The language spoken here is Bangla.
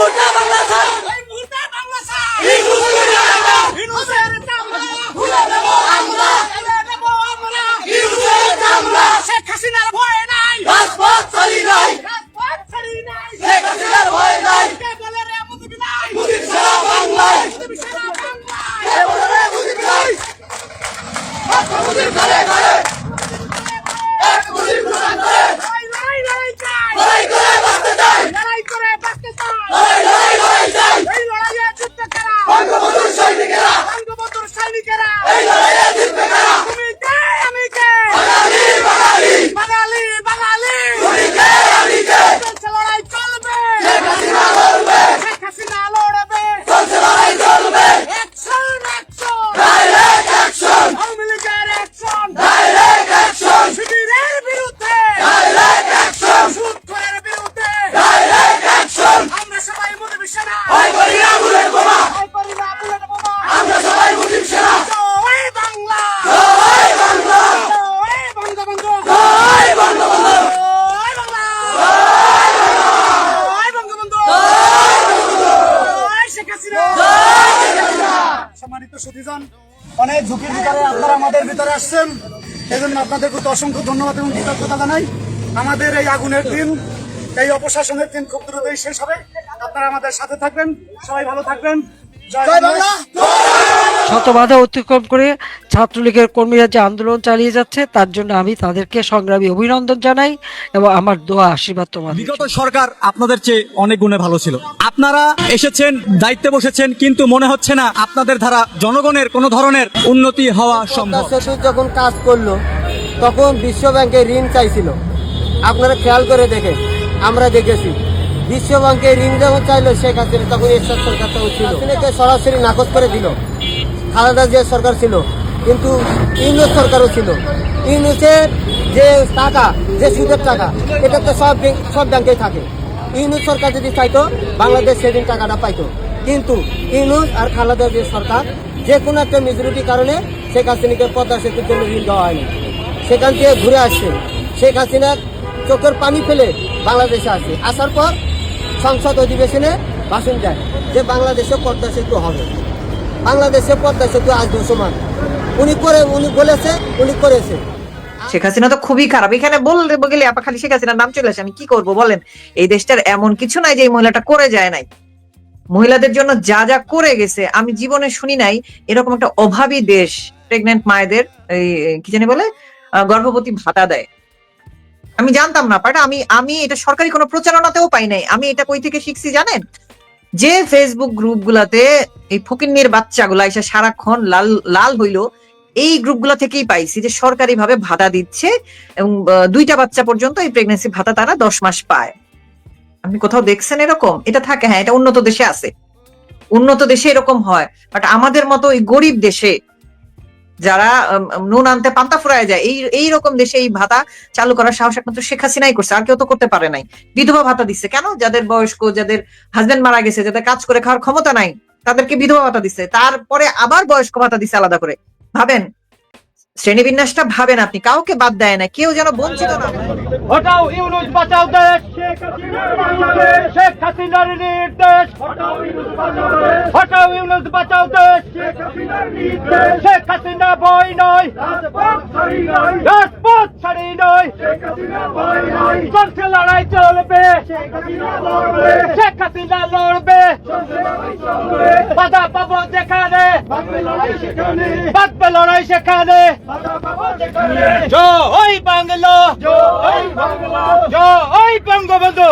我加班了，他。哪里 সম্মানিত সুধীজন অনেক ঝুঁকির ভিতরে আপনারা আমাদের ভিতরে আসছেন। এই জন্য আপনাদের প্রতি অসংখ্য ধন্যবাদ এবং কৃতজ্ঞতা জানাই। আমাদের এই আগুনের দিন এই অপশাসনের দিন খুব দ্রুতই শেষ হবে। আপনারা আমাদের সাথে থাকবেন সবাই ভালো থাকবেন। জয় বাংলা। শত বাধা অতিক্রম করে ছাত্রলীগের কর্মীরা যে আন্দোলন চালিয়ে যাচ্ছে তার জন্য আমি তাদেরকে সংগ্রামী অভিনন্দন জানাই এবং আমার দোয়া আশীর্বাদ তোমাদের বিগত সরকার আপনাদের চেয়ে অনেক গুণে ভালো ছিল। আপনারা এসেছেন দায়িত্বে বসেছেন কিন্তু মনে হচ্ছে না আপনাদের দ্বারা জনগণের কোনো ধরনের উন্নতি হওয়া সম্ভব। যখন কাজ করল তখন বিশ্ব ব্যাংকে ঋণ চাইছিল। আপনারা খেয়াল করে দেখেন আমরা দেখেছি। বিশ্ব ব্যাংকে ঋণ যখন চাইলো শেখ হাসিনা তখন এরশাদ সরকার তখন ছিল। সরাসরি নাকচ করে দিল। খালেদা জিয়া সরকার ছিল, কিন্তু ইউনুস সরকারও ছিল। ইউনুসের যে টাকা, যে সুদের টাকা, এটা তো সব সব ব্যাংকেই থাকে। ইউনুস সরকার যদি চাইতো, বাংলাদেশ সেদিন টাকাটা পাইতো। কিন্তু ইউনুস আর খালেদা জিয়া সরকার যে কোনো একটা মেজরিটির কারণে শেখ হাসিনাকে পদ্মা সেতুর জন্য ঋণ দেওয়া হয়নি। সেখান থেকে ঘুরে আসছে। শেখ হাসিনার চোখের পানি ফেলে বাংলাদেশে আসে আসার পর সংসদ অধিবেশনে ভাষণ দেয় যে বাংলাদেশে পদ্মা সেতু হবে। বাংলাদেশে পদ্মা সেতু আসবে সমান। উনি করে উনি বলেছে, উনি করেছে। শেখ হাসিনা তো খুবই খারাপ। এখানে বলতে গেলে আপা খালি শেখ হাসিনার নাম চলে আসে, আমি কি করব বলেন? এই দেশটার এমন কিছু নাই যে এই মহিলাটা করে যায় নাই। মহিলাদের জন্য যা যা করে গেছে, আমি জীবনে শুনি নাই, এরকম একটা অভাবী দেশ প্রেগনেন্ট মায়েদের, এই, কি জানি বলে গর্ভবতী ভাতা দেয়। আমি জানতাম না পাটা আমি আমি এটা সরকারি কোনো প্রচারণাতেও পাই নাই। আমি এটা কই থেকে শিখছি জানেন? যে ফেসবুক গ্রুপ গুলাতে এই ফকিন্নির বাচ্চাগুলা এসে সারাক্ষণ লাল লাল হইল, এই গ্রুপগুলো থেকেই পাইছি যে সরকারি ভাবে ভাতা দিচ্ছে এবং দুইটা বাচ্চা পর্যন্ত এই প্রেগনেন্সি ভাতা তারা দশ মাস পায়। আপনি কোথাও দেখছেন এরকম? এটা থাকে হ্যাঁ এটা উন্নত দেশে আছে। উন্নত দেশে এরকম হয় বাট আমাদের মতো এই গরিব দেশে যারা নুন আনতে পান্তা ফুরায় যায়, এই এই রকম দেশে এই ভাতা চালু করার সাহস একমাত্র শেখ হাসিনাই করছে, আর কেউ তো করতে পারে নাই। বিধবা ভাতা দিচ্ছে। কেন? যাদের বয়স্ক, যাদের হাজবেন্ড মারা গেছে, যাদের কাজ করে খাওয়ার ক্ষমতা নাই, তাদেরকে বিধবা ভাতা দিচ্ছে। তারপরে আবার বয়স্ক ভাতা দিচ্ছে আলাদা করে। ভাবেন? শ্রেণীবিন্যাসটা ভাবেন আপনি। কাউকে বাদ দেয় না। কেউ যেন বঞ্চিত না। হটাও ইউনুস বাঁচাও দেশ। শেখ হাসিনার নির্দেশ। হটাও ইউনুস বাঁচাও দেশ। শেখ হাসিনা বই নয়। রাজপথ ছাড়ি নয়। চলছে লড়াই চলবে। শেখ হাসিনা লড়বে। বাধা পাবো যেখানে। বাঁচবে লড়াই সেখানে। জয় বাংলা। জয় বঙ্গবন্ধু।